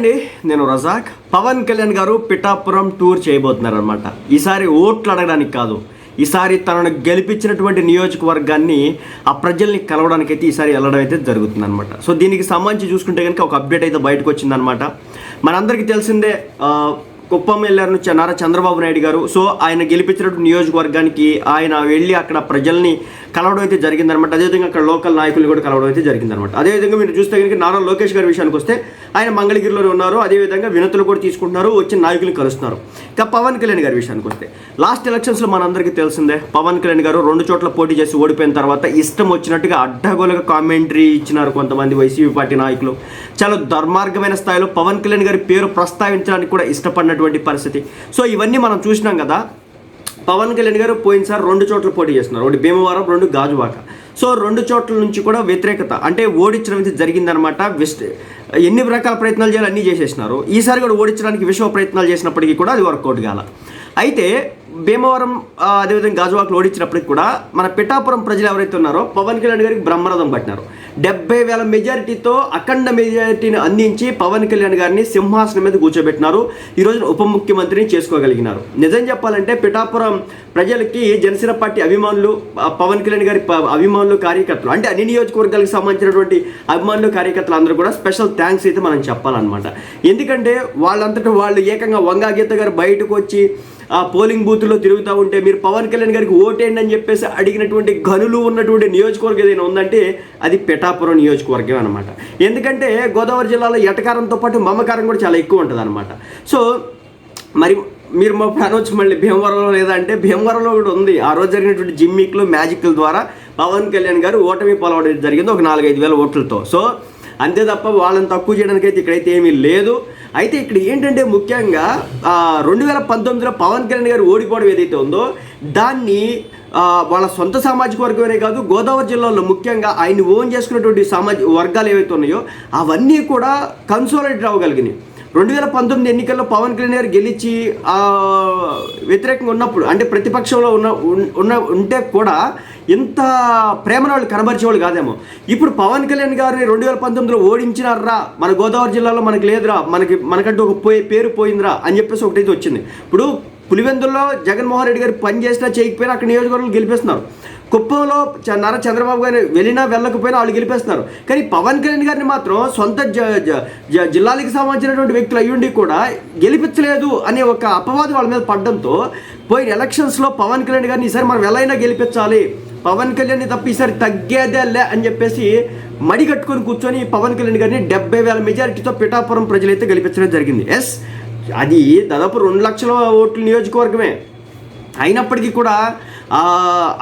అండి నేను రజాక్. పవన్ కళ్యాణ్ గారు పిఠాపురం టూర్ చేయబోతున్నారు అనమాట ఈసారి ఓట్లు అడగడానికి కాదు ఈసారి తనను గెలిపించినటువంటి నియోజకవర్గాన్ని ఆ ప్రజల్ని కలవడానికి అయితే ఈసారి వెళ్ళడం అయితే జరుగుతుంది అనమాట సో దీనికి సంబంధించి చూసుకుంటే కనుక ఒక అప్డేట్ అయితే బయటకు వచ్చిందనమాట మనందరికీ తెలిసిందే కుప్పం వెళ్ళారు చ- నారా చంద్రబాబు నాయుడు గారు. సో ఆయన గెలిపించినటువంటి నియోజకవర్గానికి ఆయన వెళ్ళి అక్కడ ప్రజల్ని కలవడం అయితే జరిగిందనమాట. అదేవిధంగా అక్కడ లోకల్ నాయకులు కూడా కలవడం అయితే జరిగిందనమాట. అదేవిధంగా మీరు చూస్తే కనుక నారా లోకేష్ గారి విషయానికి వస్తే ఆయన మంగళగిరిలోనే ఉన్నారు. అదేవిధంగా వినతులు కూడా తీసుకుంటున్నారు. వచ్చిన నాయకులు కలుస్తున్నారు. ఇక పవన్ కళ్యాణ్ గారి విషయానికి వస్తే లాస్ట్ ఎలక్షన్స్లో మనందరికీ తెలిసిందే పవన్ కళ్యాణ్ గారు రెండు చోట్ల పోటీ చేసి ఓడిపోయిన తర్వాత ఇష్టం వచ్చినట్టుగా అడ్డగోలుగా కామెంటరీ ఇచ్చినారు కొంతమంది వైసీపీ పార్టీ నాయకులు. చాలా దుర్మార్గమైన స్థాయిలో పవన్ కళ్యాణ్ గారి పేరు ప్రస్తావించడానికి కూడా ఇష్టపడినటువంటి పరిస్థితి. సో ఇవన్నీ మనం చూసినాం కదా. పవన్ కళ్యాణ్ గారు పోయినసారి రెండు చోట్ల పోటీ చేస్తున్నారు. ఒకటి భీమవరం రెండు గాజువాక. సో రెండు చోట్ల నుంచి కూడా వ్యతిరేకత అంటే ఓడించడం అయితే జరిగిందనమాట విస్ట్ ఎన్ని రకాల ప్రయత్నాలు చేయాలి అన్నీ చేసేసినారు. ఈసారి కూడా ఓడించడానికి విశ్వ ప్రయత్నాలు చేసినప్పటికీ కూడా అది వర్కౌట్ కాల. అయితే భీమవరం అదేవిధంగా గాజువాకలు ఓడించినప్పటికి కూడా మన పిఠాపురం ప్రజలు ఎవరైతే ఉన్నారో పవన్ కళ్యాణ్ గారికి బ్రహ్మరథం పట్టినారు. డెబ్బై వేల మెజారిటీతో అఖండ మెజారిటీని అందించి పవన్ కళ్యాణ్ గారిని సింహాసనం మీద కూర్చోబెట్టినారు. ఈరోజు ఉప ముఖ్యమంత్రిని చేసుకోగలిగినారు. నిజం చెప్పాలంటే పిఠాపురం ప్రజలకి జనసేన పార్టీ అభిమానులు పవన్ కళ్యాణ్ గారి అభిమానులు కార్యకర్తలు అంటే అన్ని నియోజకవర్గాలకు సంబంధించినటువంటి అభిమానులు కార్యకర్తలు అందరూ కూడా స్పెషల్ థ్యాంక్స్ అయితే మనం చెప్పాలన్నమాట. ఎందుకంటే వాళ్ళంతటా వాళ్ళు ఏకంగా వంగా గీత గారు బయటకు వచ్చి ఆ పోలింగ్ బూత్లో తిరుగుతూ ఉంటే మీరు పవన్ కళ్యాణ్ గారికి ఓటేయండి అని చెప్పేసి అడిగినటువంటి గనులు ఉన్నటువంటి నియోజకవర్గం ఏదైనా ఉందంటే అది పిఠాపురం నియోజకవర్గం అనమాట ఎందుకంటే గోదావరి జిల్లాలో ఎటకారంతో పాటు మమకారం కూడా చాలా ఎక్కువ ఉంటుంది అనమాట సో మరి మీరు మా అనొచ్చు మళ్ళీ భీమవరంలో లేదా అంటే భీమవరంలో కూడా ఉంది. ఆ రోజు జరిగినటువంటి జిమ్మిక్లు మ్యాజిక్ల ద్వారా పవన్ కళ్యాణ్ గారు ఓటమి పొలవడం జరిగింది. ఒక నాలుగైదు వేల ఓట్లతో. సో అంతే తప్ప వాళ్ళని తక్కువ చేయడానికి అయితే ఇక్కడైతే ఏమీ లేదు. అయితే ఇక్కడ ఏంటంటే ముఖ్యంగా రెండు వేల పంతొమ్మిదిలో పవన్ కళ్యాణ్ గారు ఓడిపోవడం ఏదైతే ఉందో దాన్ని వాళ్ళ సొంత సామాజిక వర్గమే కాదు గోదావరి జిల్లాలో ముఖ్యంగా ఆయన ఓన్ చేసుకున్నటువంటి సామాజిక వర్గాలు ఏవైతే ఉన్నాయో అవన్నీ కూడా కన్సోలేట్ అవ్వగలిగినాయి. రెండు వేల పంతొమ్మిది ఎన్నికల్లో పవన్ కళ్యాణ్ గారు గెలిచి వ్యతిరేకంగా ఉన్నప్పుడు అంటే ప్రతిపక్షంలో ఉన్న ఉన్న ఉంటే కూడా ఇంత ప్రేమను వాళ్ళు కనబరిచేవాళ్ళు కాదేమో. ఇప్పుడు పవన్ కళ్యాణ్ గారిని రెండు వేల పంతొమ్మిదిలో ఓడించినారా? మన గోదావరి జిల్లాలో మనకి లేదురా మనకి మనకంటూ ఒక పోయి పేరు పోయిందిరా అని చెప్పేసి ఒకటైతే వచ్చింది. ఇప్పుడు పులివెందుల్లో జగన్మోహన్ రెడ్డి గారు పని చేసినా చేయకపోయినా అక్కడ నియోజకవర్గాలు గెలిపిస్తున్నారు. కుప్పంలో చ- నారా చంద్రబాబు గారిని వెళ్ళినా వెళ్ళకపోయినా వాళ్ళు గెలిపేస్తున్నారు. కానీ పవన్ కళ్యాణ్ గారిని మాత్రం సొంత జ- జిల్లాలకు సంబంధించినటువంటి వ్యక్తులు అయ్యుండి కూడా గెలిపించలేదు అనే ఒక అపవాదం వాళ్ళ మీద పడడంతో పోయిన ఎలక్షన్స్లో పవన్ కళ్యాణ్ గారిని ఈసారి మనం ఎలా అయినా గెలిపించాలి. పవన్ కళ్యాణ్ తప్ప ఈసారి తగ్గేదే లే అని చెప్పేసి మడి కట్టుకొని కూర్చొని పవన్ కళ్యాణ్ గారిని డెబ్బై వేల మెజారిటీతో పిఠాపురం ప్రజలైతే గెలిపించడం జరిగింది. ఎస్ అది దాదాపు రెండు లక్షల ఓట్ల నియోజకవర్గమే. అయినప్పటికీ కూడా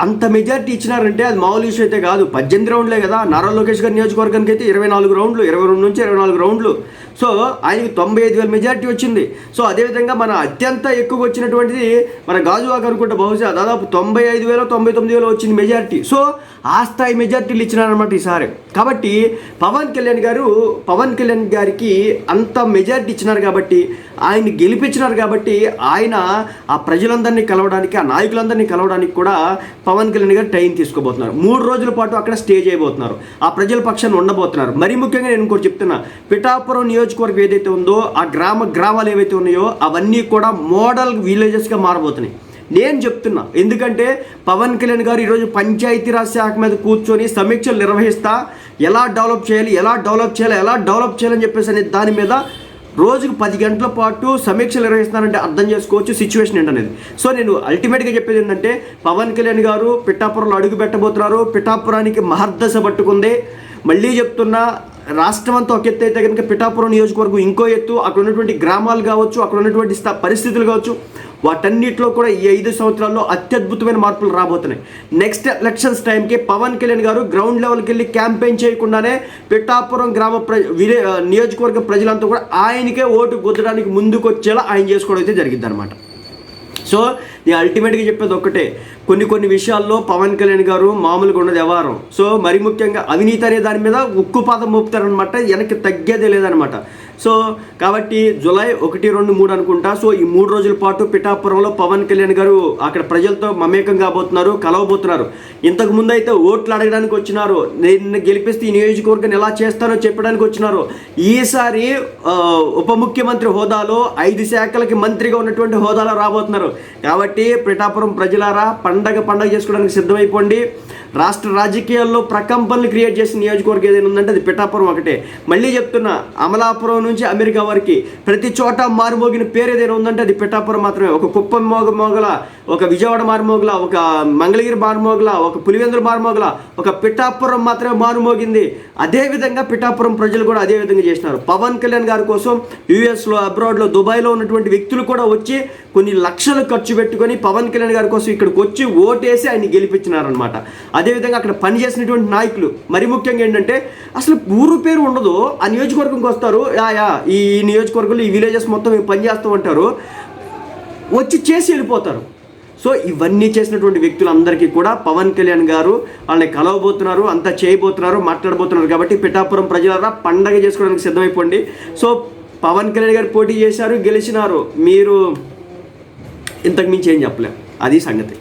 అంత మెజార్టీ ఇచ్చినారంటే అది మామూలు విషయం అయితే కాదు. పద్దెనిమిది రౌండ్లే కదా. నారా లోకేష్ గారి నియోజకవర్గానికి అయితే ఇరవై నాలుగు రౌండ్లు ఇరవై రెండు నుంచి ఇరవై నాలుగు రౌండ్లు. సో ఆయనకి తొంభై ఐదు వేల మెజారిటీ వచ్చింది. సో అదేవిధంగా మన అత్యంత ఎక్కువ వచ్చినటువంటిది మన గాజువాక అనుకుంటే బహుశా దాదాపు తొంభై ఐదు వేల తొంభై తొమ్మిది వేలు వచ్చింది మెజార్టీ. సో ఆ స్థాయి మెజార్టీలు ఇచ్చినారనమాట ఈసారి. కాబట్టి పవన్ కళ్యాణ్ గారు పవన్ కళ్యాణ్ గారికి అంత మెజారిటీ ఇచ్చినారు కాబట్టి ఆయన్ని గెలిపించినారు కాబట్టి ఆయన ఆ ప్రజలందరినీ కలవడానికి ఆ నాయకులందరినీ కలవడానికి కూడా పవన్ కళ్యాణ్ గారు టైం తీసుకోబోతున్నారు. మూడు రోజుల పాటు అక్కడ స్టే చేయబోతున్నారు. ఆ ప్రజల పక్షాన్ని ఉండబోతున్నారు. మరి ముఖ్యంగా నేను ఇంకోటి చెప్తున్నా. పిఠాపురం నియోజకవర్గం ఏదైతే ఉందో ఆ గ్రామ గ్రామాలు ఏవైతే ఉన్నాయో అవన్నీ కూడా మోడల్ విలేజెస్గా మారబోతున్నాయి. నేను చెప్తున్నా. ఎందుకంటే పవన్ కళ్యాణ్ గారు ఈరోజు పంచాయతీరాజ్ శాఖ మీద కూర్చొని సమీక్షలు నిర్వహిస్తా ఎలా డెవలప్ చేయాలి ఎలా డెవలప్ చేయాలి ఎలా డెవలప్ చేయాలని చెప్పేసి అనే దాని మీద రోజుకు పది గంటల పాటు సమీక్షలు నిర్వహిస్తున్నారంటే అర్థం చేసుకోవచ్చు సిచ్యువేషన్ ఏంటనేది. సో నేను అల్టిమేట్గా చెప్పేది ఏంటంటే పవన్ కళ్యాణ్ గారు పిఠాపురంలో అడుగు పెట్టబోతున్నారు. పిఠాపురానికి మహర్దశ పట్టుకుంది. మళ్ళీ చెప్తున్నా రాష్ట్రం అంతా ఒక ఎత్తు అయితే కనుక పిఠాపురం నియోజకవర్గం ఇంకో ఎత్తు అక్కడ ఉన్నటువంటి గ్రామాలు కావచ్చు అక్కడ ఉన్నటువంటి పరిస్థితులు కావచ్చు వాటన్నిటిలో కూడా ఈ ఐదు సంవత్సరాల్లో అత్యద్భుతమైన మార్పులు రాబోతున్నాయి. నెక్స్ట్ ఎలక్షన్స్ టైంకి పవన్ కళ్యాణ్ గారు గ్రౌండ్ లెవెల్కి వెళ్ళి క్యాంపెయిన్ చేయకుండానే పిఠాపురం గ్రామ ప్ర విలే నియోజకవర్గ ప్రజలంతా కూడా ఆయనకే ఓటు గుద్దడానికి ముందుకు వచ్చేలా ఆయన చేసుకోవడం అయితే జరిగిందనమాట అనమాట సో నేను అల్టిమేట్గా చెప్పేది ఒక్కటే. కొన్ని కొన్ని విషయాల్లో పవన్ కళ్యాణ్ గారు మామూలుగా ఉన్నది వ్యవహారం సో మరి ముఖ్యంగా అవినీతి అనే దాని మీద ఉక్కు పాదం మోపుతారనమాట వెనక్కి తగ్గేదే లేదనమాట సో కాబట్టి జూలై ఒకటి రెండు మూడు అనుకుంటా. సో ఈ మూడు రోజుల పాటు పిఠాపురంలో పవన్ కళ్యాణ్ గారు అక్కడ ప్రజలతో మమేకం కాబోతున్నారు కలవబోతున్నారు. ఇంతకు ముందు అయితే ఓట్లు అడగడానికి వచ్చినారు. నేను గెలిపిస్తే ఈ నియోజకవర్గం ఎలా చేస్తానో చెప్పడానికి వచ్చినారు. ఈసారి ఉప ముఖ్యమంత్రి హోదాలో ఐదు శాఖలకి మంత్రిగా ఉన్నటువంటి హోదాలో రాబోతున్నారు. కాబట్టి పిఠాపురం ప్రజలారా పండగ పండగ చేసుకోవడానికి సిద్ధమైపోండి. రాష్ట్ర రాజకీయాల్లో ప్రకంపనలు క్రియేట్ చేసిన నియోజకవర్గం ఏదైనా ఉందంటే అది పిఠాపురం ఒకటే. మళ్ళీ చెప్తున్నా అమలాపురం నుంచి అమెరికా వరకు ప్రతి చోట మారుమోగిన పేరు ఏదైనా ఉందంటే అది పిఠాపురం మాత్రమే. ఒక కుప్పం మోగ మోగల ఒక విజయవాడ మారుమోగల ఒక మంగళగిరి మారుమోగల ఒక పులివెందుల మారుమోగల ఒక పిఠాపురం మాత్రమే మారుమోగింది. అదేవిధంగా పిఠాపురం ప్రజలు కూడా అదే విధంగా చేసినారు పవన్ కళ్యాణ్ గారి కోసం యూఎస్లో అబ్రాడ్లో దుబాయ్లో ఉన్నటువంటి వ్యక్తులు కూడా వచ్చి కొన్ని లక్షలు ఖర్చు పెట్టుకొని పవన్ కళ్యాణ్ గారి కోసం ఇక్కడికి వచ్చి ఓటేసి ఆయన గెలిపించినారనమాట అదేవిధంగా అక్కడ పనిచేసినటువంటి నాయకులు. మరి ముఖ్యంగా ఏంటంటే అసలు ఊరు పేరు ఉండదు. ఆ నియోజకవర్గంకి వస్తారు. యా ఈ నియోజకవర్గంలో ఈ విలేజెస్ మొత్తం పనిచేస్తూ ఉంటారు? వచ్చి చేసి వెళ్ళిపోతారు. సో ఇవన్నీ చేసినటువంటి వ్యక్తులందరికీ కూడా పవన్ కళ్యాణ్ గారు వాళ్ళని కలవబోతున్నారు అంతా చేయబోతున్నారు మాట్లాడబోతున్నారు కాబట్టి పిఠాపురం ప్రజలరా పండగ చేసుకోవడానికి సిద్ధమైపోండి. సో పవన్ కళ్యాణ్ గారు పోటీ చేశారు గెలిచినారు. మీరు ఇంతకు మించి ఏం చెప్పలేం. అది సంగతి.